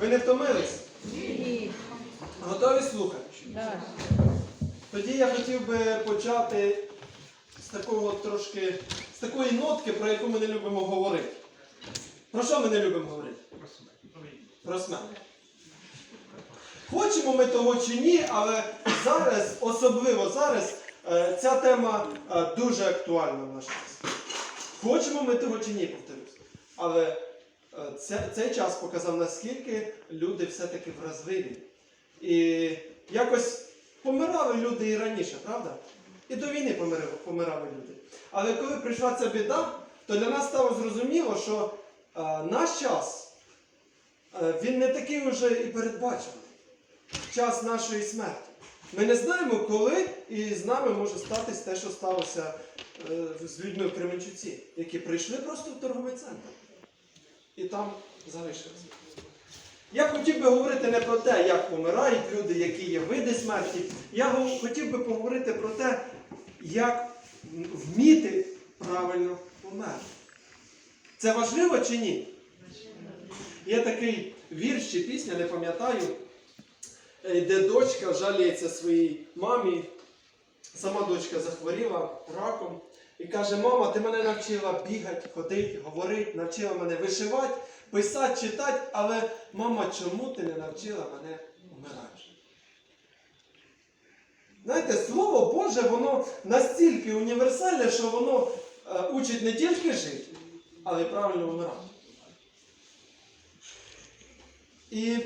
Ви не втомились? Ні. Готові слухати? Так. Тоді я хотів би почати з такого трошки, з такої нотки, про яку ми не любимо говорити. Про що ми не любимо говорити? Про смерть. Хочемо ми того чи ні, але зараз, особливо зараз, е, ця тема е, дуже актуальна в наш час. Хочемо ми того чи ні, повторюсь. Але це, цей час показав, наскільки люди все-таки вразливі. І якось помирали люди і раніше, правда? І до війни помирали, помирали люди. Але коли прийшла ця біда, то для нас стало зрозуміло, що е, наш час е, він не такий вже і передбачений. Час нашої смерті. Ми не знаємо, коли і з нами може статись те, що сталося е, з людьми в Кременчуці, які прийшли просто в торговий центр і там залишилися. Я хотів би говорити не про те, як помирають люди, які є види смерті. Я хотів би поговорити про те, як вміти правильно померти. Це важливо чи ні? Є такий вірш чи пісня, не пам'ятаю, е, де дочка жаліється своїй мамі. Сама дочка захворіла раком і каже: Мама, ти мене навчила бігати, ходити, говорити, навчила мене вишивати, писати, читати, але мама, чому ти не навчила мене вмирати? Знаєте, Слово Боже, воно настільки універсальне, що воно е, учить не тільки жити, але й правильно вмирати. І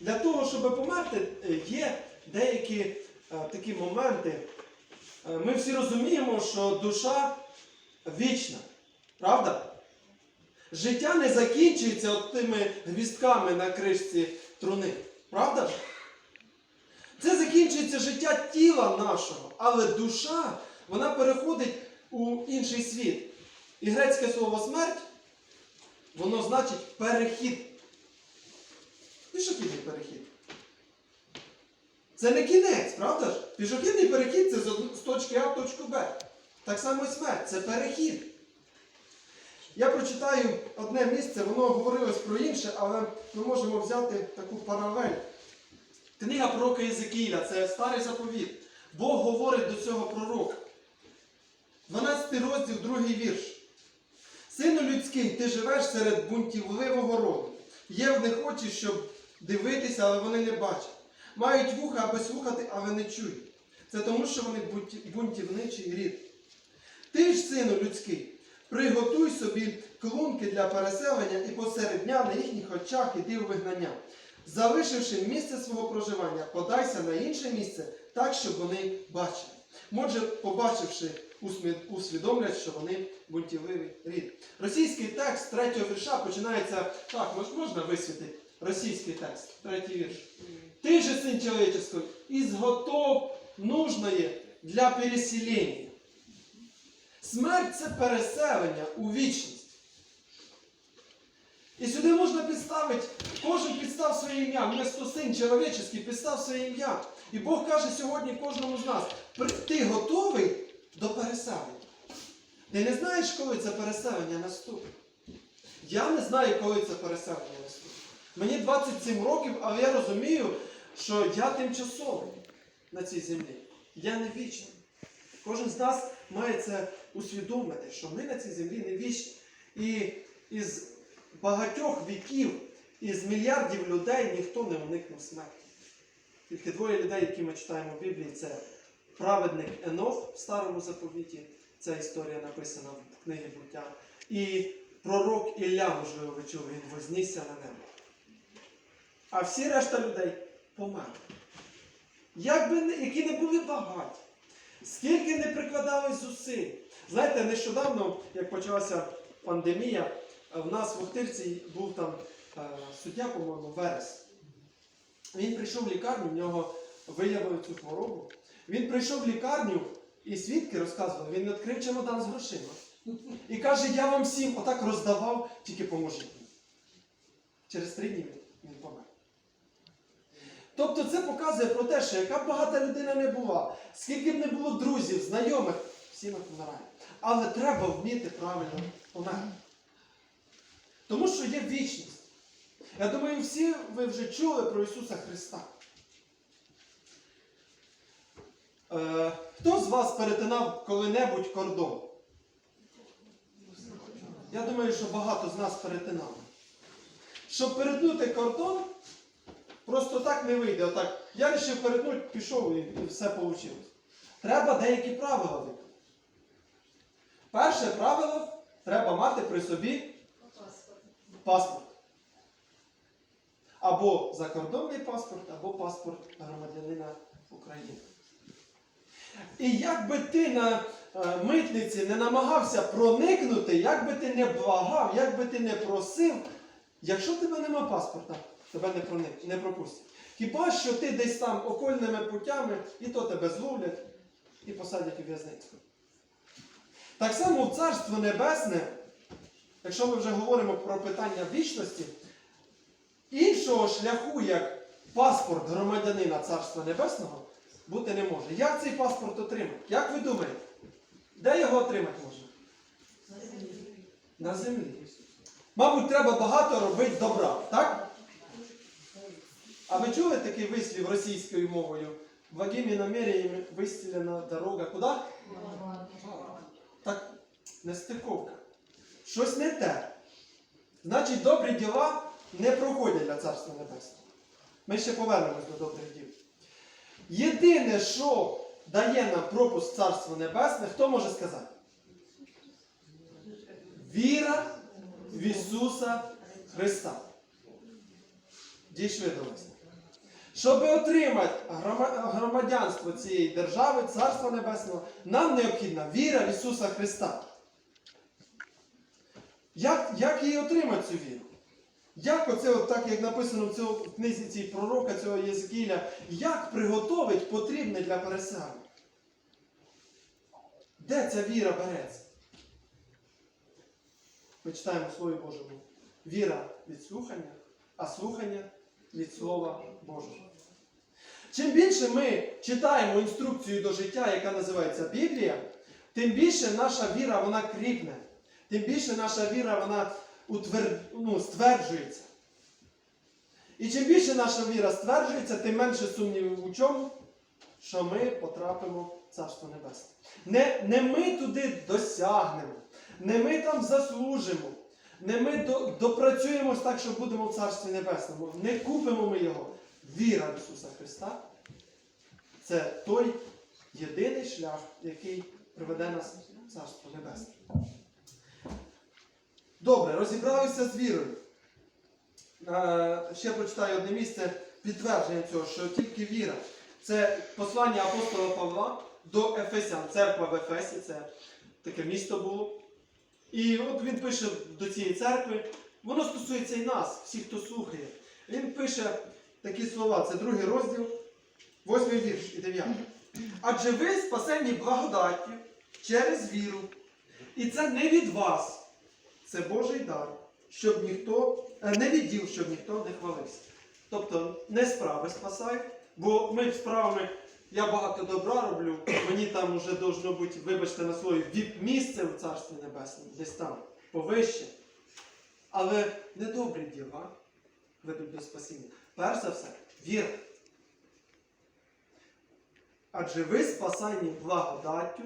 для того, щоб померти, е, є деякі е, такі моменти. Е, Ми всі розуміємо, що душа вічна. Правда? Життя не закінчується от тими гвістками на кришці труни. Правда? Це закінчується життя тіла нашого, але душа, вона переходить у інший світ. І грецьке слово смерть, воно значить перехід. Пішохідний перехід. Це не кінець, правда ж? Пішохідний перехід це з точки А в точку Б. Так само і смерть це перехід. Я прочитаю одне місце, воно говорилось про інше, але ми можемо взяти таку паралель. Книга пророка Єзекіля, це старий заповіт. Бог говорить до цього пророка. 12 розділ, другий вірш. Сину людський, ти живеш серед бунтівливого роду. Є в них очі, щоб дивитися, але вони не бачать. Мають вуха, аби слухати, але не чують. Це тому, що вони бунтівничий рід. Ти ж, сину людський, приготуй собі клунки для переселення і посеред дня на їхніх очах іди у вигнання. Залишивши місце свого проживання, подайся на інше місце так, щоб вони бачили. Може, побачивши, усвідомлять, що вони бунтівливий рід. Російський текст третього вірша починається так, можна висвітити російський текст, третій вірш. Ты же, сын человеческий, изготов нужное для переселення. Смерть це переселення у вічність. І сюди можна підставити, кожен підстав своє ім'я, вместо син чоловічий підстав своє ім'я. І Бог каже сьогодні кожному з нас: «При- ти готовий до переселення. Ти не знаєш, коли це переселення наступить. Я не знаю, коли це переселення наступить. Мені 27 років, але я розумію, що я тимчасовий на цій землі. Я не вічний. Кожен з нас має це усвідомити, що ми на цій землі не вічні. І із багатьох віків, із мільярдів людей ніхто не уникнув смерті. Тільки двоє людей, які ми читаємо в Біблії, це праведник Енох в старому заповіті. Ця історія написана в книгі буття. І пророк Ілля, можливо, ви чули, він вознісся на небо. А всі решта людей померли. Як би які не були багаті, скільки не прикладали зусиль. Знаєте, нещодавно, як почалася пандемія, е, в нас в Охтирці був там е, суддя, по-моєму, Верес. Він прийшов в лікарню, в нього виявили цю хворобу. Він прийшов в лікарню і свідки розказували, він відкрив чемодан з грошима. І каже, я вам всім отак роздавав, тільки поможіть мені. Через три дні він помер. Тобто це показує про те, що яка б багата людина не була, скільки б не було друзів, знайомих, всі ми помираємо. Але треба вміти правильно померти. Тому що є вічність. Я думаю, всі ви вже чули про Ісуса Христа. Е, хто з вас перетинав коли-небудь кордон? Я думаю, що багато з нас перетинали. Щоб перетнути кордон, просто так не вийде. Отак. Я вирішив перетнути, пішов і, все вийшло. Треба деякі правила. Перше правило треба мати при собі паспорт. Або закордонний паспорт, або паспорт громадянина України. І як би ти на е, митниці не намагався проникнути, як би ти не благав, як би ти не просив, якщо в тебе нема паспорта, тебе не, проник, не пропустять. Хіба що ти десь там окольними путями, і то тебе зловлять і посадять у в'язницю. Так само в Царство Небесне, якщо ми вже говоримо про питання вічності, іншого шляху, як паспорт громадянина Царства Небесного, бути не може. Як цей паспорт отримати? Як ви думаєте? Де його отримати можна? На землі. Мабуть, треба багато робити добра, так? А ви чули такий вислів російською мовою? Благими намерениями вистелена дорога. Куди? Так, нестиковка. Щось не те. Значить, добрі діла не проходять для Царства Небесного. Ми ще повернемось до добрих діл. Єдине, що дає нам пропуск в Царство Небесне, хто може сказати? Віра в Ісуса Христа. Дійшли до висновку. Щоб отримати громадянство цієї держави, Царства Небесного, нам необхідна віра в Ісуса Христа. Як, як її отримати цю віру? Як оце, от так, як написано в, цьому, книзі цій пророка, цього Єзекіля, як приготовить потрібне для переселення? Де ця віра береться? Ми читаємо Слові Божому. Віра від слухання, а слухання від Слова Божого. Чим більше ми читаємо інструкцію до життя, яка називається Біблія, тим більше наша віра вона кріпне, тим більше наша віра вона утвер... ну, стверджується. І чим більше наша віра стверджується, тим менше сумнівів у чому, що ми потрапимо в Царство Небесне. Не, не ми туди досягнемо, не ми там заслужимо, не ми до, допрацюємось так, що будемо в Царстві Небесному. Не купимо ми його. Віра в Ісуса Христа це той єдиний шлях, який приведе нас в Царство Небесне. Добре, розібралися з вірою. Е, ще прочитаю одне місце підтвердження цього, що тільки віра. Це послання апостола Павла до Ефесян, церква в Ефесі, це таке місто було. І от він пише до цієї церкви, воно стосується і нас, всіх, хто слухає. Він пише такі слова, це другий розділ, восьмий вірш і дев'ятий. Адже ви спасені благодаттю через віру. І це не від вас, це Божий дар, щоб ніхто е, не відділ, щоб ніхто не хвалився. Тобто не справи спасають, бо ми справами, я багато добра роблю, мені там вже должно бути, вибачте на слові, віп-місце в Царстві Небесному, десь там, повище. Але недобрі діла ведуть до спасіння. Перш за все, віра. Адже ви спасані благодаттю.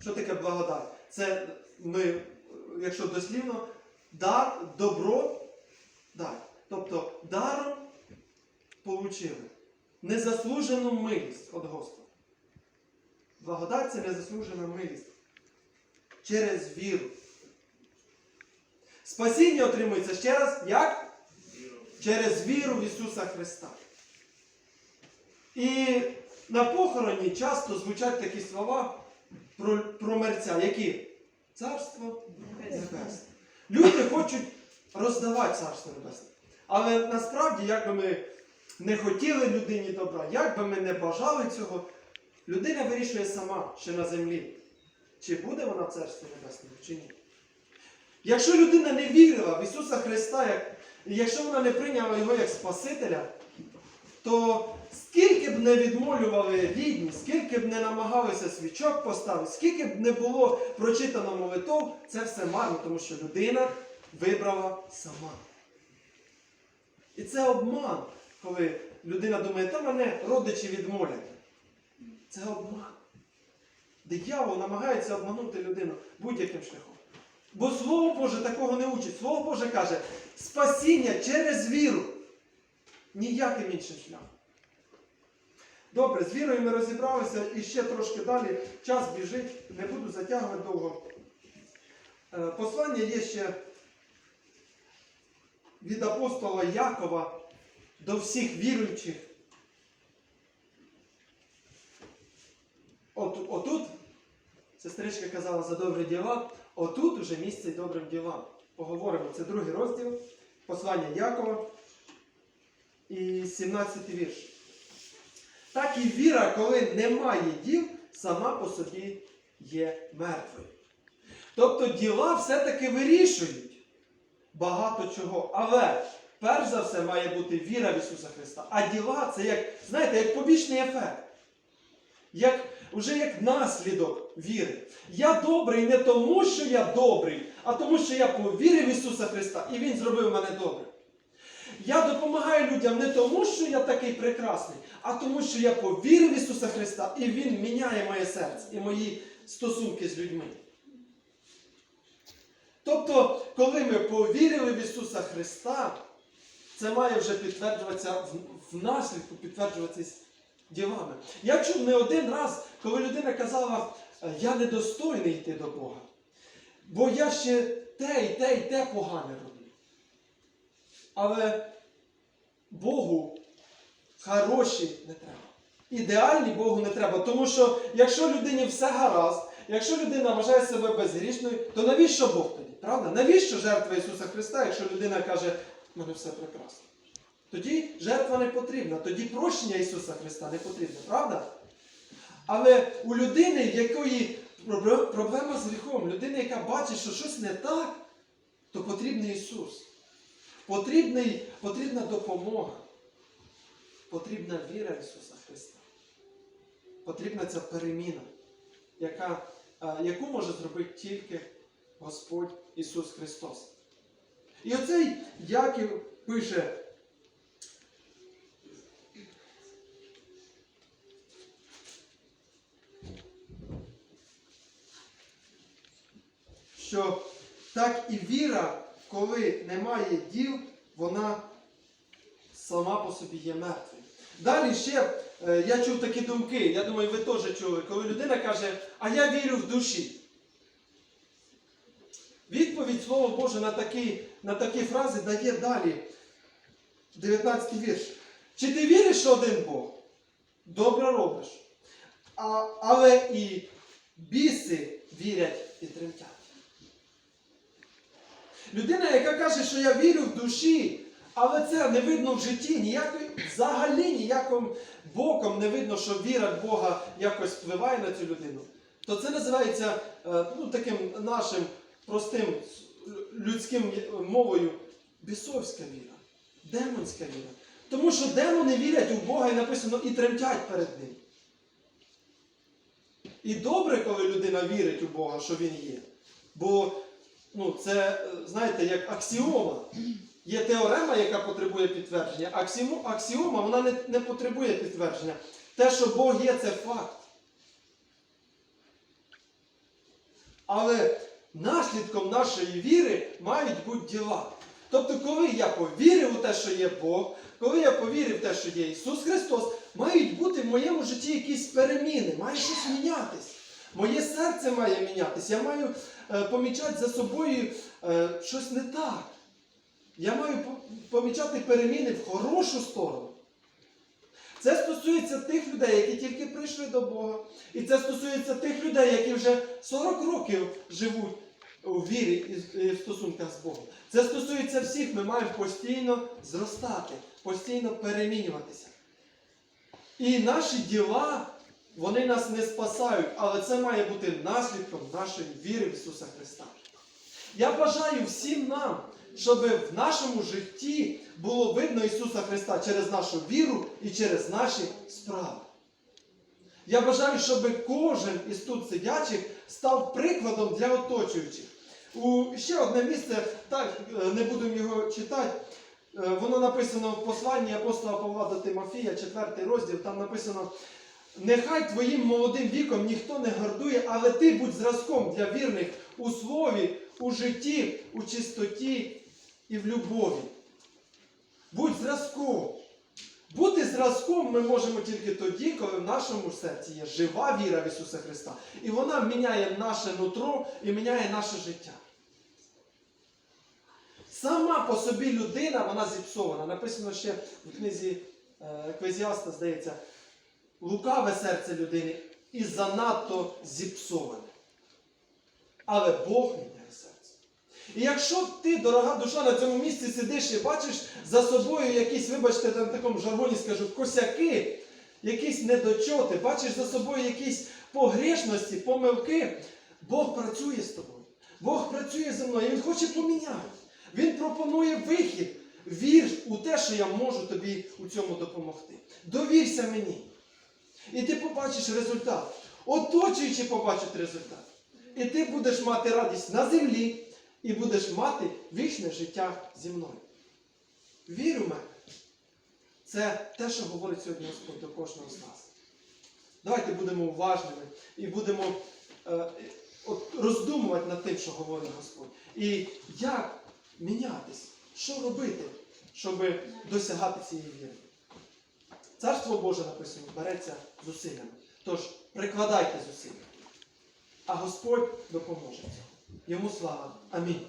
Що таке благодать? Це ми, якщо дослівно, дар, добро, дар. Тобто даром получили незаслужену милість від Господа. Благодать це незаслужена милість. Через віру. Спасіння отримується ще раз як? Через віру в Ісуса Христа. І на похороні часто звучать такі слова про, про мерця, які? Царство Небесне. Люди хочуть роздавати Царство Небесне. Але насправді, як би ми не хотіли людині добра, як би ми не бажали цього, людина вирішує сама ще на землі, чи буде вона в Царстві чи ні. Якщо людина не вірила в Ісуса Христа, як, якщо вона не прийняла Його як Спасителя, то скільки б не відмолювали рідні, скільки б не намагалися свічок поставити, скільки б не було прочитано молитов, це все марно, тому що людина вибрала сама. І це обман, коли людина думає, та мене родичі відмолять. Це обман. Диявол намагається обманути людину будь-яким шляхом. Бо Слово Боже такого не учить. Слово Боже каже, спасіння через віру. Ніяким іншим шляхом. Добре, з вірою ми розібралися і ще трошки далі. Час біжить, не буду затягувати довго. Е, Послання є ще від апостола Якова до всіх віруючих. От, отут, сестричка казала за добрі діла, отут уже місце добрим ділам. Поговоримо, це другий розділ, послання Якова і 17 вірш. Так і віра, коли немає діл, сама по собі є мертвою. Тобто діла все-таки вирішують багато чого. Але перш за все має бути віра в Ісуса Христа. А діла це як, знаєте, як побічний ефект. Як, Уже як наслідок віри. Я добрий не тому, що я добрий, а тому, що я повірив в Ісуса Христа і Він зробив мене добрим. Я допомагаю людям не тому, що я такий прекрасний, а тому, що я повірив в Ісуса Христа, і Він міняє моє серце і мої стосунки з людьми. Тобто, коли ми повірили в Ісуса Христа, це має вже підтверджуватися в, наслідку, підтверджуватися ділами. Я чув не один раз, коли людина казала, «Е, я недостойний йти до Бога. Бо я ще те і те, і те погане роблю. Але Богу хороші не треба. Ідеальні Богу не треба. Тому що якщо людині все гаразд, якщо людина вважає себе безгрішною, то навіщо Бог тоді? Правда? Навіщо жертва Ісуса Христа, якщо людина каже, в мене все прекрасно? Тоді жертва не потрібна, тоді прощення Ісуса Христа не потрібно, правда? Але у людини, якої проблема з гріхом, людина, яка бачить, що щось не так, то потрібний Ісус. Потрібний, потрібна допомога. Потрібна віра Ісуса Христа. Потрібна ця переміна, яка, яку може зробити тільки Господь Ісус Христос. І оцей Яків пише. Що так і віра, коли немає діл, вона сама по собі є мертвою. Далі ще е, я чув такі думки, я думаю, ви теж чули, коли людина каже, а я вірю в душі. Слово Боже на такі, на такі фрази дає далі. 19 вірш. Чи ти віриш, що один Бог? Добре робиш. А, але і біси вірять і тремтять. Людина, яка каже, що я вірю в душі, але це не видно в житті, ніякої, взагалі ніяким боком не видно, що віра в Бога якось впливає на цю людину, то це називається е, ну, таким нашим простим людським мовою бісовська віра, демонська віра. Тому що демони вірять у Бога і написано і тремтять перед Ним. І добре, коли людина вірить у Бога, що Він є. Бо ну, це, е, знаєте, як аксіома. Є теорема, яка потребує підтвердження. Аксіому- Аксіома вона не, не потребує підтвердження. Те, що Бог є, це факт. Але наслідком нашої віри мають бути діла. Тобто, коли я повірив у те, що є Бог, коли я повірив в те, що є Ісус Христос, мають бути в моєму житті якісь переміни, має щось мінятись. Моє серце має мінятись. Я маю е, помічати за собою е, щось не так. Я маю помічати переміни в хорошу сторону. Це стосується тих людей, які тільки прийшли до Бога. І це стосується тих людей, які вже 40 років живуть у вірі і в стосунках з Богом. Це стосується всіх, ми маємо постійно зростати, постійно перемінюватися. І наші діла, вони нас не спасають, але це має бути наслідком нашої віри в Ісуса Христа. Я бажаю всім нам, щоб в нашому житті було видно Ісуса Христа через нашу віру і через наші справи. Я бажаю, щоб кожен із тут сидячих став прикладом для оточуючих. У ще одне місце, так, е, не будемо його читати. Е, Воно написано в посланні апостола Павла до Тимофія, 4 розділ, там написано. Нехай твоїм молодим віком ніхто не гордує, але ти будь зразком для вірних у слові, у житті, у чистоті і в любові. Будь зразком. Бути зразком ми можемо тільки тоді, коли в нашому серці є жива віра в Ісуса Христа. І вона міняє наше нутро і міняє наше життя. Сама по собі людина, вона зіпсована. Написано ще в книзі е, Еквезіаста, здається, лукаве серце людини і занадто зіпсоване. Але Бог міняє серце. І якщо ти, дорога душа, на цьому місці сидиш і бачиш за собою якісь, вибачте, на такому жаргоні скажу, косяки, якісь недочоти, бачиш за собою якісь погрешності, помилки, Бог працює з тобою. Бог працює зі мною, Він хоче поміняти. Він пропонує вихід. Вір у те, що я можу тобі у цьому допомогти. Довірся мені. І ти побачиш результат. Оточуючи побачать результат. І ти будеш мати радість на землі і будеш мати вічне життя зі мною. Вір у мене. Це те, що говорить сьогодні Господь до кожного з нас. Давайте будемо уважними і будемо е, от, роздумувати над тим, що говорить Господь. І як мінятись, що робити, щоб досягати цієї віри. Царство Боже написано, береться зусиллями. Тож прикладайте зусилля. А Господь допоможе. цьому. Йому слава. Амінь.